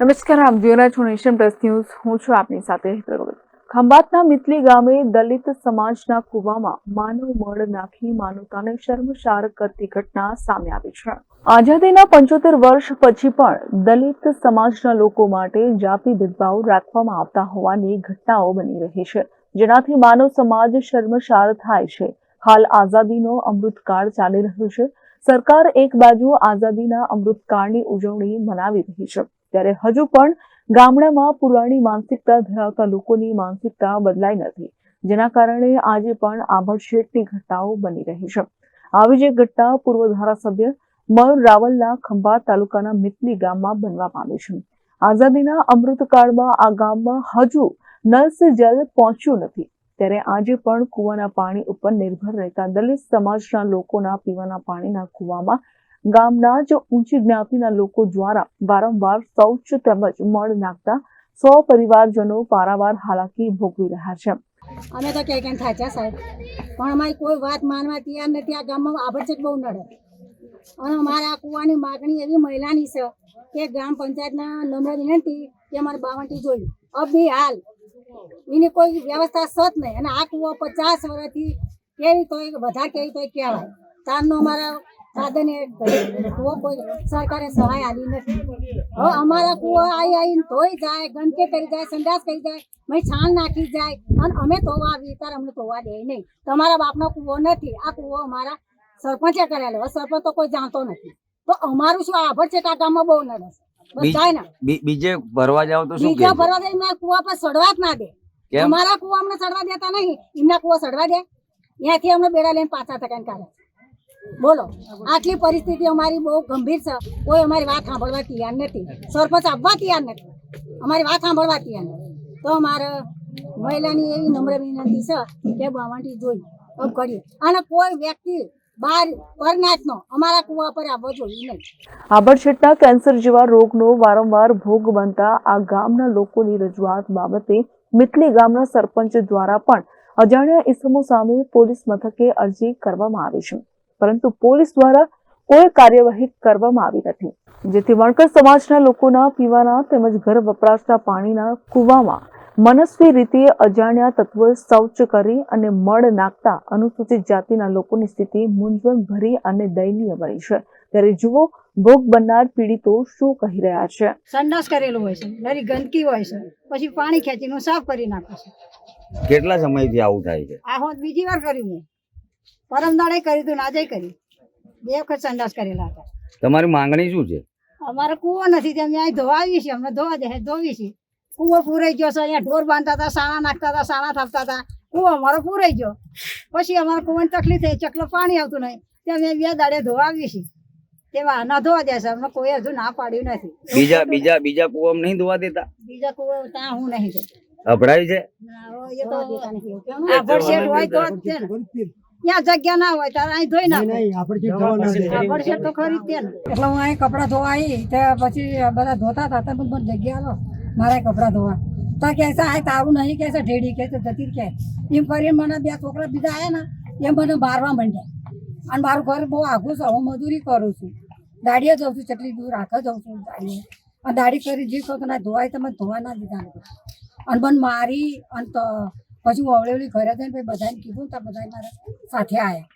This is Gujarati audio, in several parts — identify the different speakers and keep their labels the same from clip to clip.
Speaker 1: નમસ્કાર આપ જોઈ રહ્યા છો નેશન પ્લસ ન્યૂઝ. હું છું આપની સાથે. ખંભાતના મિતલી ગામે દલિત સમાજના કુવામાં માનવ મળ નાખી માનવતાને શર્મશાર કરતી ઘટના સામે આવી છે. આઝાદીના પંચોતેર વર્ષ પછી પણ દલિત સમાજના લોકો માટે જાતિ ભેદભાવ રાખવામાં આવતા હોવાની ઘટનાઓ બની રહી છે, જેનાથી માનવ સમાજ શર્મશાર થાય છે. હાલ આઝાદીનો અમૃતકાળ ચાલી રહ્યો છે. સરકાર એક બાજુ આઝાદીના અમૃતકાળની ઉજવણી મનાવી રહી છે. ત્યારે હજુ પણ ગામડામાં પુરાણી માનસિકતા ધરાવતા લોકોની માનસિકતા બદલાઈ નથી, જેના કારણે આજે પણ આભડછેટની ઘટનાઓ બની રહી છે. આવી જ એક ઘટના પૂર્વ ધારાસભ્ય મયુર રાવલના ખંભાત તાલુકાના મિતલી ગામમાં બનવા પામી છે. આઝાદીના અમૃતકાળમાં આ ગામમાં હજુ નલ સે જલ પહોંચ્યું નથી. ત્યારે આજે પણ કૂવાના પાણી ઉપર નિર્ભર રહેતા દલિત સમાજના લોકોના પીવાના પાણીના કૂવામાં ગામના જ ઊંચી જ્ઞાતિના લોકો દ્વારા વારંવાર શૌચ તેમજ મળ નાખતા સો પરિવારજનો પારાવાર હાલાકી ભોગવી રહ્યા છે.
Speaker 2: અમે તો ક્યાંય ક્યાંય થાચા સાહેબ. પણ અમારી કોઈ વાત માનવા તૈયાર નથી. આ ગામમાં આભડછેટ બહુ નડે. અને અમારા આ કુવાની માગણી એવી મહિલાની છે કે ગ્રામ પંચાયતના નમ્ર વિનંતી કે અમારે બાવંટી જોઈ અભી હાલ એની કોઈ વ્યવસ્થા સત નહીં. અને આ કુવા પચાસ વર્ષથી કેવી તોય વધારે કેવી તોય કહેવાય. તારનો અમારા સાધને કુવો કોઈ સરકારે સહાય આલી નથી. હવે અમારા કુવો આવી આવીને ધોઈ જાય ગંદકી કરી જાય સંડાસ કરી જાય મેં છાણ નાખી જાય અને અમે ધોવા આવીએ ત્યારે અમને ધોવા દે નહીં. તમારા બાપનો કુવો નથી. આ કુવો અમારા સરપંચે કરેલો. સરપંચ તો કોઈ જાણતો નથી. તો અમારું શું આભર છે કાકામાં બહુ નડે છે? બધાય ને.
Speaker 3: બીજે ભરવા જાવ તો શું
Speaker 2: બીજા ભરવા દે એમના કુવા પર સડવા જ ના દે. અમારા કુવા અમને સડવા દેતા નહીં. એમના કુવા સડવા દે. ત્યાંથી અમને બેડા લઈને પાછા થકાને કાઢે બોલો, આટલી પરિસ્થિતિ અમારી બહુ ગંભીર છે. કોઈ અમારી વાત સાંભળવા તૈયાર નથી. સરપંચ આવવા તૈયાર નથી. અમારી વાત સાંભળવા તૈયાર નથી. તો અમારે મહિલાની એવી નમ્ર વિનંતી છે કે બાવાંટી જોઈ કરીએ. અને કોઈ વ્યક્તિ
Speaker 1: કેન્સર જેવા રોગનો વારંવાર ભોગ બનતા આ ગામના લોકોની રજૂઆત બાબતે મિતલી ગામના સરપંચ દ્વારા પણ અજાણ્યા ઇસમો સામે પોલીસ મથકે અરજી કરવામાં આવી છે. પરંતુ પોલીસ દ્વારા કોઈ કાર્યવાહી કરવામાં આવી નથી. જેથી વણકર સમાજના લોકોના પીવાના તેમજ ઘર વપરાશના પાણીના કૂવામાં મનસ્વી રીતે અજાણ્યા તત્વોએ શૌચ કરી અને મળ નાખતા અનુસૂચિત જાતિના લોકોની સ્થિતિ મૂંઝવણ ભરી અને દયનીય બની છે. ત્યારે જુઓ ભોગ બનનાર પીડિતો શું કહી રહ્યા છે.
Speaker 2: સંડાસ કરેલો હોય છે નરી ગંદકી હોય છે પછી પાણી ખેંચીને સાફ કરી નાખે છે.
Speaker 3: કેટલા સમયથી આવું થાય છે?
Speaker 2: આ હોત બીજી વાર કર્યું મેં. પરમ દાડે કર્યું હતું આજે કર્યું. બે વખત સંડાસ કરેલા હતા.
Speaker 3: તમારી માંગણી શું છે?
Speaker 2: અમારે કૂવો નથી ત્યાં અહીંયા ધોવાવી છે અમને ધોવા દે ધોવી છે કૂવો પૂરાઈ ગયો છે અહીંયા ઢોર બાંધતા હતા સાણા નાખતા હતા સાણા થાપતા હતા. કૂવો અમારો પૂરાઈ ગયો. પછી અમારે કૂવાની તકલીફ થઈ ચકલો પાણી આવતું નહીં. ત્યાં મેં બે દાડે ધોવાવી છે તેમાં ના ધોવા દે છે અમને કોઈ હજુ ના પાડ્યું નથી.
Speaker 3: બીજા બીજા બીજા કુવામાં નહીં ધોવા દેતા?
Speaker 2: બીજા કૂવો ત્યાં હું નહીં જતો
Speaker 3: અભડાય છે?
Speaker 2: ત્યાં જગ્યા ના હોય ત્યારે અહીં ધોઈ નાખે. તો ખરી તે
Speaker 4: એટલે હું અહીં કપડાં ધોવા આવી ત્યાં પછી બધા ધોતા હતા તો પણ જગ્યા લો મારે કપડાં ધોવા. તો કે છે આ તારું નહીં કે છે ઢેડી કે છે જતી કે. એમ કરીને મને બે છોકરા બીજા આવ્યા ને એ મને મારવા માંડ્યા. અને મારું ઘર બહુ આઘું છે હું મજૂરી કરું છું. દાડીએ જાઉં છું ચટલી દૂર આખા જાઉં છું દાડીએ. અને દાડી કરી જી કહો તો ના ધોવાય તો મને ધોવા ના દીધા નથી અને મને મારી અને તો પછી હું અવળેવળી ઘરે જઈને પછી બધાને કીધું તો બધા મારા સાથે આવ્યા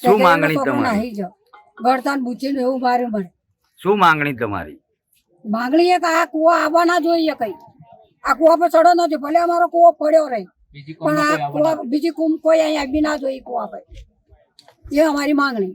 Speaker 3: શું માંગણી તમારી?
Speaker 4: ગળતાન બુચીને એવું માર્યું મને.
Speaker 3: શું માંગણી તમારી?
Speaker 4: માંગણી એક આ કુવો આવવા ના જોઈએ કઈ. આ કુવા પર ચડો નથી ભલે અમારો કુવો પડ્યો રહી. પણ આ કુવા બીજી કુમ કોઈ અહીંયા આવી ના જોઈએ કુવા પર. એ અમારી માંગણી.